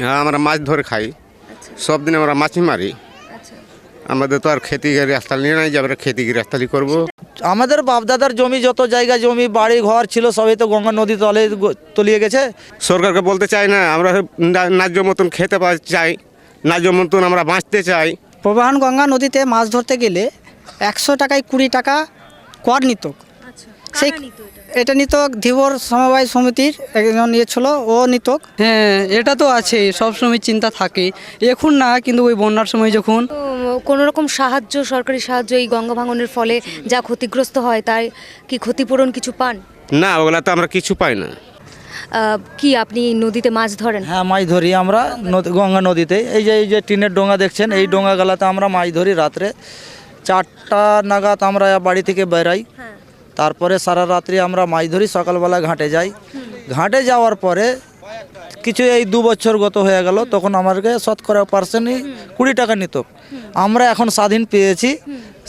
হ্যাঁ আমরা মাছ ধরে খাই। সব দিন আমরা মাছই মারি। আমাদের তো আর খেতি রাস্তা নিয়ে নাই যে আমরা খেতি রাস্তালি করব। আমাদের বাপদাদার জমি যত জায়গা জমি বাড়ি ঘর ছিল সবই তো গঙ্গা নদী তলে তলিয়ে গেছে। সরকারকে বলতে চাই না আমরা ন্যায্য মতন খেতে চাই। ন্যায্য মতন আমরা বাঁচতে চাই। প্রবাহন গঙ্গা নদীতে মাছ ধরতে গেলে একশো টাকায় কুড়ি টাকা কর নিত। সেই এটা? নিত ধীবর সমবায় সমিতির একজন ইয়ে ছিল ও নিত হ্যাঁ এটা তো আছে সবসময় চিন্তা থাকে। এখন না কিন্তু ওই বন্যার সময় যখন কোনো রকম সাহায্য সরকারি সাহায্য এই গঙ্গা ভাঙনের ফলে যা ক্ষতিগ্রস্ত হয় তাই কি ক্ষতিপূরণ কিছু পান? না ওগুলা তো আমরা কিছু পাই না। কি আপনি নদীতে মাছ ধরেন? হ্যাঁ মাছ ধরি আমরা নদী- গঙ্গা নদীতে। এই যে এই যে টিনের ডোঙা দেখছেন এই ডোঙাগুলাতে আমরা মাছ ধরি রাত্রে। চারটা নাগাদ আমরা বাড়ি থেকে বেরাই। তারপরে সারা রাত্রি আমরা মাছ ধরি সকালবেলা ঘাটে যাই। ঘাটে যাওয়ার পরে কিছু এই দু বছর গত হয়ে গেল তখন আমাকে শতকরা পার্সেন্টই কুড়ি টাকা নিত। আমরা এখন স্বাধীন পেয়েছি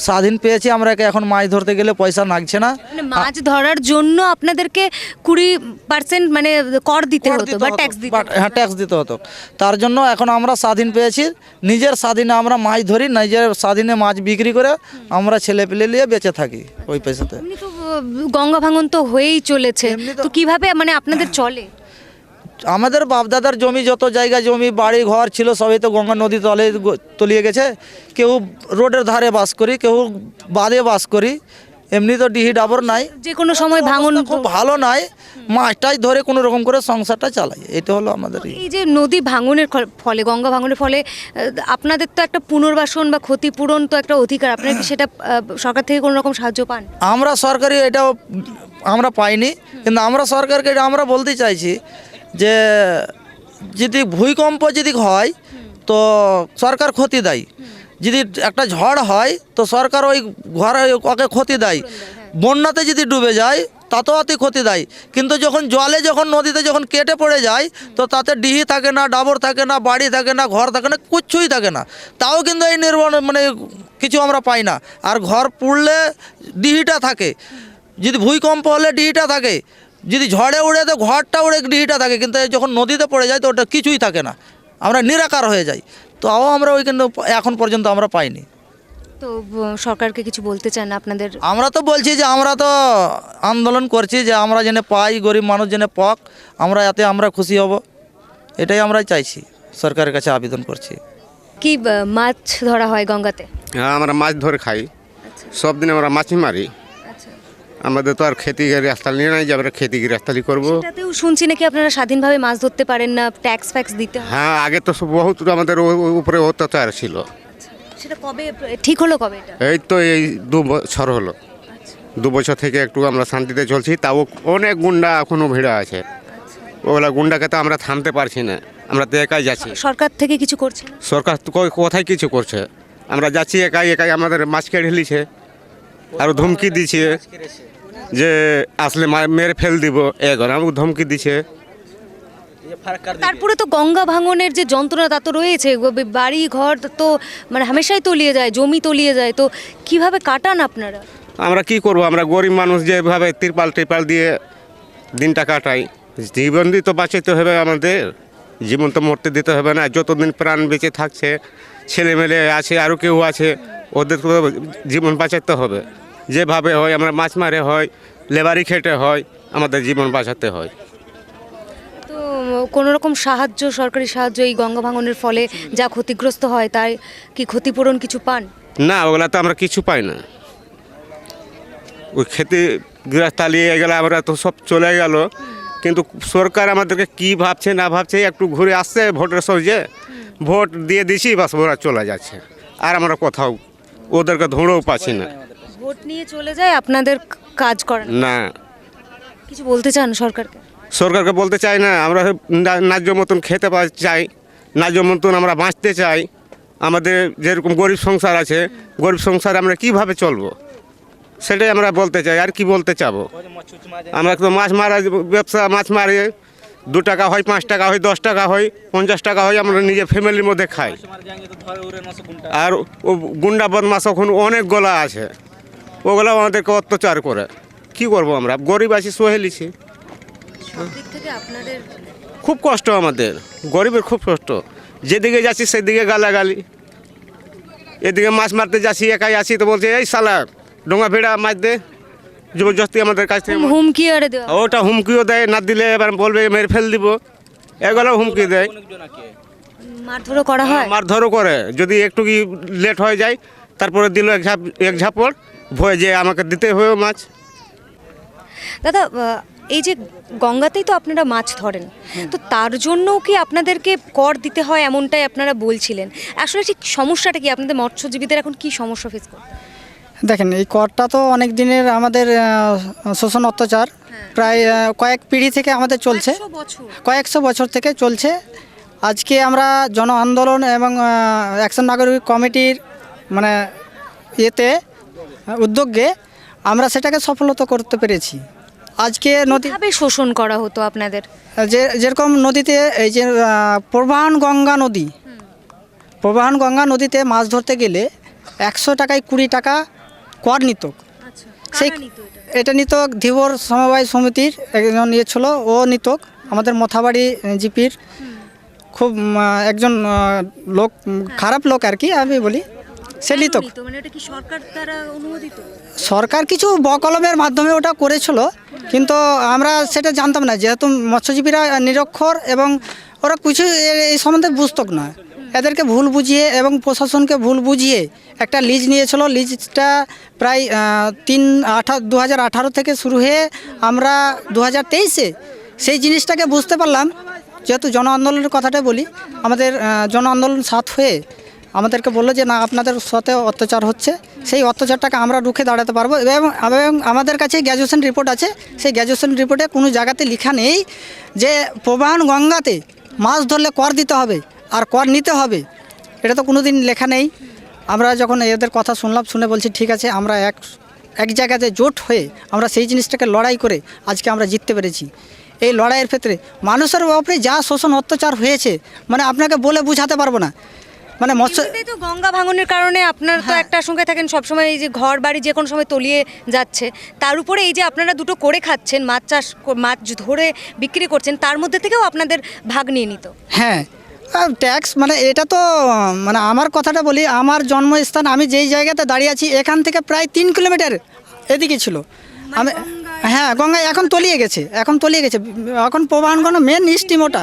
স্বাধীন পেয়েছি আমরা এখন মাছ ধরতে গেলে পয়সা লাগছে না। মানে মাছ ধরার জন্য আপনাদেরকে কুড়ি পার্সেন্ট মানে কর দিতে হতো বা ট্যাক্স দিতে হ্যাঁ ট্যাক্স দিতে হতো। তার জন্য এখন আমরা স্বাধীন পেয়েছি নিজের স্বাধীনে আমরা মাছ ধরি নিজের স্বাধীনে মাছ বিক্রি করে আমরা ছেলে পেলে নিয়ে বেঁচে থাকি ওই পয়সাতে। গঙ্গা ভাঙন তো হয়েই চলেছে। তো কীভাবে মানে আপনাদের চলে? আমাদের বাপদাদার জমি যত জায়গা জমি বাড়ি ঘর ছিল সবই তো গঙ্গা নদী তলে তলিয়ে গেছে। কেউ রোডের ধারে বাস করি কেউ বাদে বাস করি এমনি তো ডিহি ডাবর নাই। যে কোনো সময় ভাঙন খুব ভালো নাই মাছটাই ধরে কোনো রকম করে সংসারটা চালাই এটা হলো আমাদের এই যে নদী ভাঙনের ফলে গঙ্গা ভাঙনের ফলে আপনাদের তো একটা পুনর্বাসন বা ক্ষতিপূরণ তো একটা অধিকার আপনারা কি সেটা সরকার থেকে কোনো রকম সাহায্য পান? আমরা সরকারি এটাও আমরা পাইনি কিন্তু আমরা সরকারকে এটা আমরা বলতে চাইছি যে যদি ভূমিকম্প যদি হয়, তো সরকার ক্ষতি দেয়। যদি একটা ঝড় হয়, তো সরকার ওই ঘরে ওকে ক্ষতি দেয়। বন্যাতে যদি ডুবে যায়, তাতেও অতি ক্ষতি দেয়। কিন্তু যখন জলে যখন নদীতে যখন কেটে পড়ে যায়, তো তাতে ডিহি থাকে না, ডাবর থাকে না, বাড়ি থাকে না, ঘর থাকে না, কিচ্ছুই থাকে না। তাও কিন্তু এই নির্মাণ মানে কিছু আমরা পাই না। আর ঘর পুড়লে ডিহিটা থাকে। যদি ভূমিকম্প হলে ডিহিটা থাকে যদি ঝড়ে উড়ে তো ঘরটা উড়ে ডিহিটা থাকে কিন্তু যখন নদীতে পড়ে যায় তো ওটা কিছুই থাকে না। আমরা নিরাকার হয়ে যাই। তো তাও আমরা ওই কিন্তু এখন পর্যন্ত আমরা পাইনি। তো সরকারকে কিছু বলতে চান আপনাদের? আমরা তো বলছি যে আমরা তো আন্দোলন করছি যে আমরা যেন পাই গরিব মানুষ যেন পাক আমরা এতে আমরা খুশি হব। এটাই আমরা চাইছি সরকারের কাছে আবেদন করছি। কি মাছ ধরা হয় গঙ্গাতে? হ্যাঁ আমরা মাছ ধরে খাই। সব দিন আমরা মাছই মারি। আমাদের তো আর খেতি রাস্তা নিয়ে নাই যে আমরা খেতি রাস্তালি করব। সেটাতেও শুনছি নাকি আপনারা স্বাধীনভাবে মাছ ধরতে পারেন না ট্যাক্স ফ্যাক্স দিতে হয়? হ্যাঁ আগে তো সব বহুত আমাদের ও- উপরে অত্যাচার ছিল। সেটা কবে ঠিক হলো কবে এটা? এই তো এই দু বছর হলো। দু বছর থেকে একটু আমরা শান্তিতে চলছি তাও অনেক গুন্ডা এখনও ভিড়ে আছে। ওগুলা গুন্ডাকে তো আমরা থামতে পারছি না আমরা তো একাই যাচ্ছি। সরকার থেকে কিছু করছে না? সরকার তো কই- কোথায় কিছু করছে? আমরা যাচ্ছি একাই একাই আমাদের মাছ কেড়ে নিছে আর ধমকি দিছে। যে আসলে মেরে ফেল দিব এখন আমাকে ধমকি দিছে। তারপরে তো গঙ্গা ভাঙনের যে যন্ত্রণা তা তো রয়েছে বাড়ি ঘর তো মানে হামেশাই তলিয়ে যায় জমি তলিয়ে যায় তো কীভাবে কাটান আপনারা? আমরা কি করব? আমরা গরিব মানুষ যেভাবে তিরপাল টিরপাল দিয়ে দিনটা কাটাই জীবন দিয়ে তো বাঁচাতে হবে আমাদের জীবন তো মরতে দিতে হবে না যতদিন প্রাণ বেঁচে থাকছে ছেলে মেলে আছে আরও কেউ আছে ওদের তো জীবন বাঁচাতে হবে। যেভাবে হয় আমরা মাছ মারে হয় লেবারি খেটে হয় আমাদের জীবন বাঁচাতে হয়। তো কোনো রকম সাহায্য সরকারি সাহায্য এই গঙ্গা ভাঙনের ফলে যা ক্ষতিগ্রস্ত হয় তাই কি ক্ষতিপূরণ কিছু পান? না ওগুলা তো আমরা কিছু পাই না। ওই খেতে গৃহস্থালি এগুলো আমরা তো সব চলে গেল। কিন্তু সরকার আমাদেরকে কি ভাবছে না ভাবছে একটু ঘুরে আসছে ভোটের সহজে। ভোট দিয়ে দিছি বাস ওরা চলে যাচ্ছে। আর আমরা কোথাও ওদেরকে ধরেও পাচ্ছি না। ভোট নিয়ে চলে যায় আপনাদের কাজ করেন না। কিছু বলতে চান সরকারকে? সরকারকে বলতে চাই না আমরা ন্যায্য মতন খেতে চাই ন্যায্য মতন আমরা বাঁচতে চাই। আমাদের যেরকম গরিব সংসার আছে গরিব সংসার আমরা কীভাবে চলবো? সেটাই আমরা বলতে চাই আর কি বলতে চাবো? আমরা তো মাছ মারা ব্যবসা মাছ মারি দু টাকা হয় পাঁচ টাকা হয় দশ টাকা হয় পঞ্চাশ টাকা হয় আমরা নিজের ফ্যামিলির মধ্যে খাই। আর ও গুন্ডা বদমাস এখন অনেক গলা আছে। ওগুলো আমাদেরকে অত্যাচার করে। কি করব আমরা? গরিব আছি সোহেলিছি খুব কষ্ট আমাদের। গরিবের খুব কষ্ট। যেদিকে যাচ্ছি সেদিকে গালাগালি। এদিকে মাছ মারতে যাচ্ছি একাই আছি তো বলছে এই সালা ডোঙা ফেড়া মাছ দে। জবরদস্তি আমাদের কাছ থেকে হুমকি ওটা হুমকিও দেয় না দিলে এবার বলবে মেরে ফেল দিব। এগুলো হুমকি দেয়। মারধরও করা হয়? মারধরও করে। যদি একটু কি লেট হয়ে যায় তারপরে দিল এক ঝাপ এক ঝাপড় ভয়ে যে আমাকে দিতে হবে মাছ। দাদা এই যে গঙ্গাতেই তো আপনারা মাছ ধরেন তো তার জন্যও কি আপনাদেরকে কর দিতে হয় এমনটাই আপনারা বলছিলেন? আসলে ঠিক সমস্যাটা কি? আপনাদের মৎস্যজীবীদের এখন কি সমস্যা ফেস করতে দেখেন এই করটা তো অনেক দিনের আমাদের শোষণ অত্যাচার প্রায় কয়েক পিঢ়ি থেকে আমাদের চলছে। কয়েকশো বছর। থেকে চলছে। আজকে আমরা জন আন্দোলন এবং অ্যাকশন নাগরিক কমিটির মানে ইয়েতে উদ্যোগে আমরা সেটাকে সফলতা করতে পেরেছি। আজকে নদী শোষণ করা হতো আপনাদের? যে যেরকম নদীতে এই যে প্রবাহন গঙ্গা নদী প্রবাহন গঙ্গা নদীতে মাছ ধরতে গেলে একশো টাকায় কুড়ি টাকা কর নিত। আচ্ছা সেই এটা? নিত ধীবর সমবায় সমিতির একজন ইয়ে ছিল ও নিত। আমাদের মথাবাড়ি জিপির খুব একজন লোক খারাপ লোক আর কি আমি বলি। মানে সরকার দ্বারা অনুমোদিত? সরকার কিছু বকলমের মাধ্যমে ওটা করেছিল কিন্তু আমরা সেটা জানতাম না যেহেতু মৎস্যজীবীরা নিরক্ষর এবং ওরা কিছু এই সম্বন্ধে বুঝতো না। এদেরকে ভুল বুঝিয়ে এবং প্রশাসনকে ভুল বুঝিয়ে একটা লিজ নিয়েছিল। লিজটা প্রায় তিন আঠা দু হাজার আঠারো থেকে শুরু হয়ে আমরা দু হাজার তেইশে সেই জিনিসটাকে বুঝতে পারলাম। যেহেতু জন আন্দোলনের কথাটা বলি আমাদের জন আন্দোলন সাথ হয়ে আমাদেরকে বলল যে, না, আপনাদের সাথে অত্যাচার হচ্ছে। সেই অত্যাচারটাকে আমরা রুখে দাঁড়াতে পারব। এবং আমাদের কাছে গ্র্যাজুয়েশন রিপোর্ট আছে। সেই গ্র্যাজুয়েশন রিপোর্টে কোনো জায়গাতে লেখা নেই যে প্রবাহন গঙ্গাতে মাছ ধরলে কর দিতে হবে আর কর নিতে হবে। এটা তো কোনো দিন লেখা নেই। আমরা যখন এদের কথা শুনলাম, শুনে বলছি, ঠিক আছে, আমরা এক এক জায়গাতে জোট হয়ে আমরা সেই জিনিসটাকে লড়াই করে আজকে আমরা জিততে পেরেছি। এই লড়াইয়ের ক্ষেত্রে মানুষের উপরে যা শোষণ, অত্যাচার হয়েছে মানে আপনাকে বলে বোঝাতে পারব না। মানে মৎস্য তো গঙ্গা ভাঙনের কারণে আপনার তো একটা আশঙ্কায় থাকেন সবসময় এই যে ঘর বাড়ি যে কোনো সময় তলিয়ে যাচ্ছে। তার উপরে এই যে আপনারা দুটো করে খাচ্ছেন মাছ চাষ মাছ ধরে বিক্রি করছেন তার মধ্যে থেকেও আপনাদের ভাগ নিয়ে নিত। হ্যাঁ ট্যাক্স মানে এটা তো মানে আমার কথাটা বলি আমার জন্মস্থান আমি যেই জায়গাতে দাঁড়িয়ে আছি এখান থেকে প্রায় তিন কিলোমিটার এদিকে ছিল। আমি হ্যাঁ গঙ্গা এখন তলিয়ে গেছে এখন তলিয়ে গেছে। এখন প্রবাহনগঞ্জ মেন স্টিম ওটা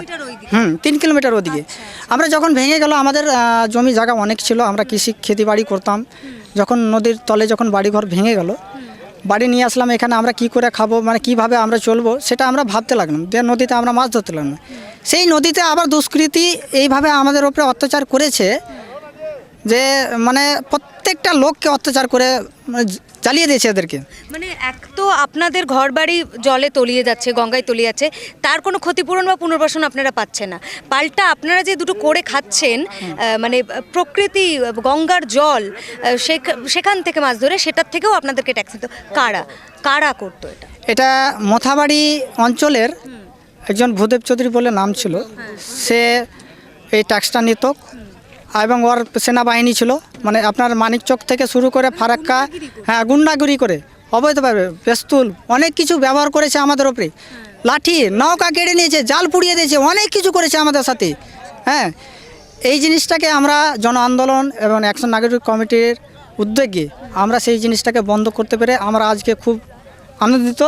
হুম তিন কিলোমিটার ওদিকে। আমরা যখন ভেঙে গেল আমাদের জমি জায়গা অনেক ছিল আমরা কৃষি খেতি বাড়ি করতাম। যখন নদীর তলে যখন বাড়িঘর ভেঙে গেল বাড়ি নিয়ে আসলাম এখানে আমরা কি করে খাব মানে কীভাবে আমরা চলবো সেটা আমরা ভাবতে লাগলাম। দিয়ে নদীতে আমরা মাছ ধরতে লাগলাম। সেই নদীতে আবার দুষ্কৃতি এইভাবে আমাদের ওপরে অত্যাচার করেছে যে মানে প্রত্যেকটা লোককে অত্যাচার করে চালিয়ে দিয়েছে এদেরকে। মানে এক তো আপনাদের ঘর বাড়ি জলে তলিয়ে যাচ্ছে গঙ্গায় তলিয়ে যাচ্ছে তার কোনো ক্ষতিপূরণ বা পুনর্বাসন আপনারা পাচ্ছেন না। পাল্টা আপনারা যে দুটো করে খাচ্ছেন মানে প্রকৃতি গঙ্গার জল সেখান থেকে মাছ ধরে সেটার থেকেও আপনাদেরকে ট্যাক্স দিত কারা? কারা করতো এটা? এটা মথাবাড়ি অঞ্চলের একজন ভূদেব চৌধুরী বলে নাম ছিল। সে এই ট্যাক্সটা নিত। এবং ওর সেনাবাহিনী ছিল। মানে আপনার মানিকচক থেকে শুরু করে ফারাক্কা হ্যাঁ গুন্ডাগুড়ি করে অবৈধভাবে পেস্তুল অনেক কিছু ব্যবহার করেছে আমাদের ওপরে। লাঠি নৌকা কেড়ে নিয়েছে জাল পুড়িয়ে দিয়েছে অনেক কিছু করেছে আমাদের সাথে হ্যাঁ। এই জিনিসটাকে আমরা জন আন্দোলন এবং অ্যাকশন নাগরিক কমিটির উদ্যোগে আমরা সেই জিনিসটাকে বন্ধ করতে পেরে আমরা আজকে খুব আনন্দিত।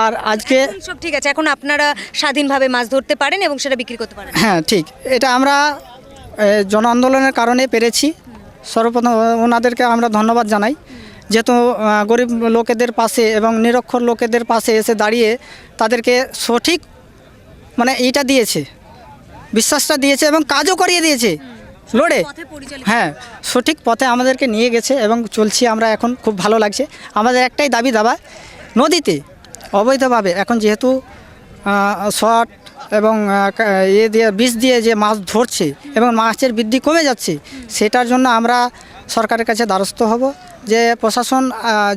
আর আজকে সব ঠিক আছে এখন আপনারা স্বাধীনভাবে মাছ ধরতে পারেন এবং সেটা বিক্রি করতে পারেন। হ্যাঁ ঠিক। এটা আমরা জন আন্দোলনের কারণে পেরেছি। সর্বপ্রথম ওনাদেরকে আমরা ধন্যবাদ জানাই। যেহেতু গরিব লোকেদের পাশে এবং নিরক্ষর লোকেদের পাশে এসে দাঁড়িয়ে তাদেরকে সঠিক মানে এইটা দিয়েছে বিশ্বাসটা দিয়েছে এবং কাজও করিয়ে দিয়েছে। লড়ে। হ্যাঁ সঠিক পথে আমাদেরকে নিয়ে গেছে এবং চলছি আমরা এখন খুব ভালো লাগছে। আমাদের একটাই দাবি দাবা নদীতে অবৈধভাবে এখন যেহেতু শর্ট এবং এ ইয়ে দিয়ে বিষ দিয়ে যে মাছ ধরছে এবং মাছের বৃদ্ধি কমে যাচ্ছে, সেটার জন্য আমরা সরকারের কাছে দ্বারস্থ হব যে প্রশাসন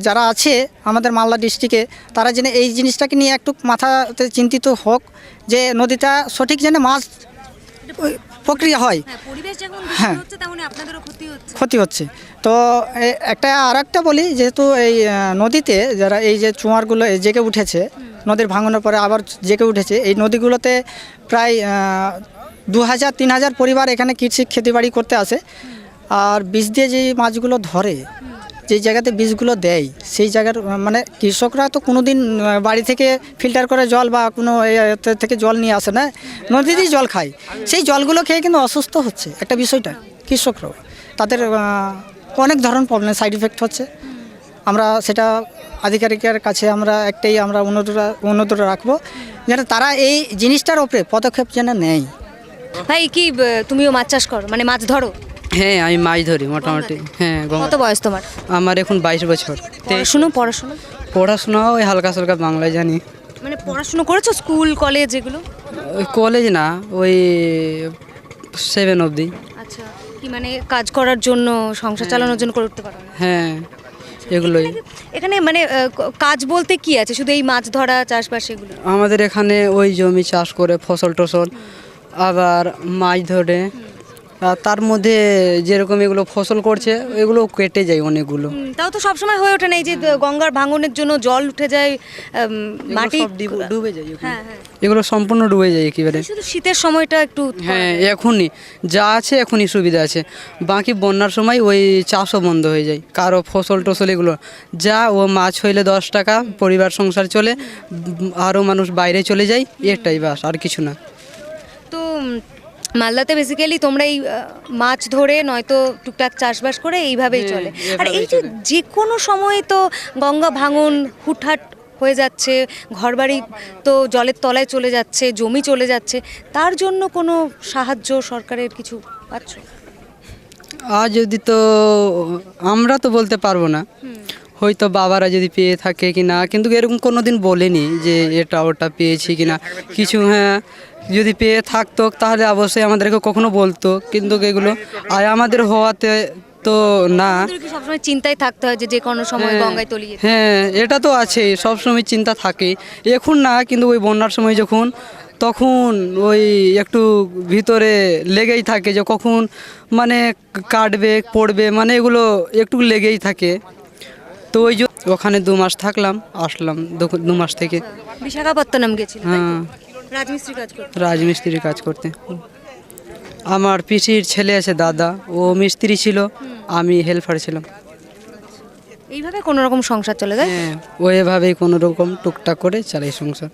যারা আছে আমাদের মালদা ডিস্ট্রিক্টে, তারা যেন এই জিনিসটাকে নিয়ে একটু মাথাতে চিন্তিত হোক যে নদীটা সঠিক যেন মাছ প্রক্রিয়া হয়। হ্যাঁ হ্যাঁ। ক্ষতি হচ্ছে। তো একটা আর একটা বলি যেহেতু এই নদীতে যারা এই যে চুয়ারগুলো জেগে উঠেছে নদীর ভাঙনের পরে আবার জেগে উঠেছে এই নদীগুলোতে প্রায় দু হাজার তিন হাজার পরিবার এখানে কৃষি খেতিবাড়ি করতে আসে। আর বীজ দিয়ে যে মাছগুলো ধরে যে জায়গাতে বীজগুলো দেয়, সেই জায়গার মানে কৃষকরা তো কোনো দিন বাড়ি থেকে ফিল্টার করে জল বা কোনো থেকে জল নিয়ে আসে না, নদীতেই জল খায়। সেই জলগুলো খেয়ে কিন্তু অসুস্থ হচ্ছে, একটা বিষয়টা, কৃষকরাও। তাদের অনেক ধরনের প্রবলেম সাইড ইফেক্ট হচ্ছে। আমরা সেটা আধিকারিকের কাছে আমরা একটাই আমরা রা- অনুরোধ রাখব, যেন তারা এই জিনিসটার ওপরে পদক্ষেপ যেন নেয়। ভাই, কি তুমিও মাছ চাষ করো? মানে মাছ ধরো? হ্যাঁ আমি মাছ ধরি মোটামুটি। হ্যাঁ কত বয়স তোমার? আমার এখন বাইশ বছর। তে পড়াশুনো পড়াশুনো? পড়াশোনা ওই হালকা সালকা বাংলায় জানি। মানে পড়াশুনো করেছ স্কুল কলেজ এগুলো? কলেজ না ওই সেভেন অবধি। আচ্ছা কি মানে কাজ করার জন্য সংসার চালানোর জন্য করে উঠতে পারো হ্যাঁ এগুলোই। এখানে মানে কাজ বলতে কি আছে? শুধু এই মাছ ধরা চাষবাস এগুলো? আমাদের এখানে ওই জমি চাষ করে ফসল টসল আবার মাছ ধরে। তার মধ্যে যেরকম এগুলো ফসল করছে এগুলো কেটে যায় অনেকগুলো। তাও তো সবসময় হয়ে ওঠে না এই যে গঙ্গার ভাঙনের জন্য জল উঠে যায় মাটি ডুবে যায় এগুলো। হ্যাঁ হ্যাঁ। এগুলো সম্পূর্ণ ডুবে যায় একেবারে। শুধু শীতের সময়টা একটু হ্যাঁ এখনই। যা আছে এখনই সুবিধা আছে। বাকি বন্যার সময় ওই চাষও বন্ধ হয়ে যায়। কারও ফসল টসল এগুলো যা ও মাছ হইলে দশ টাকা পরিবার সংসার চলে আরও মানুষ বাইরে চলে যায় এটাই বাস আর কিছু না। তো মালদাতে বেসিক্যালি তোমরা এই মাছ ধরে নয়তো টুকটাক চাষবাস করে এইভাবেই চলে। আর এই যে যে কোনো সময় তো গঙ্গা ভাঙন হুটহাট হয়ে যাচ্ছে ঘরবাড়ি তো জলের তলায় চলে যাচ্ছে জমি চলে যাচ্ছে তার জন্য কোনো সাহায্য সরকারের কিছু পাচ্ছ? আর যদি তো আমরা তো বলতে পারব না। হয়তো বাবারা যদি পেয়ে থাকে কি না কিন্তু এরকম কোনো দিন বলেনি যে এটা ওটা পেয়েছি কি না। কিছু হ্যাঁ যদি পেয়ে থাকতো তাহলে অবশ্যই আমাদেরকে কখনো বলতো কিন্তু এগুলো আর আমাদের হওয়াতে তো না। সবসময় চিন্তায় থাকতে হয় যে যে কোনো সময় হ্যাঁ, গঙ্গায় তলিয়ে হ্যাঁ এটা তো আছে সবসময় চিন্তা থাকে। এখন না কিন্তু ওই বন্যার সময় যখন তখন ওই একটু ভিতরে লেগেই থাকে যে কখন মানে কাটবে পড়বে মানে এগুলো একটু লেগেই থাকে। তো ওই যে ওখানে দু মাস থাকলাম আসলাম দু- মাস থেকে। বিশাখাপত্তনম গেছিলাম হ্যাঁ। রাজমিস্ত্রি কাজ করতে? রাজমিস্ত্রির কাজ করতে। আমার পিসির ছেলে আছে দাদা ও মিস্ত্রি ছিল আমি হেল্পার ছিলাম। এইভাবে কোনো রকম সংসার চলে যায়? হ্যাঁ ও এভাবেই কোনো রকম টুকটাক করে চালাই সংসার।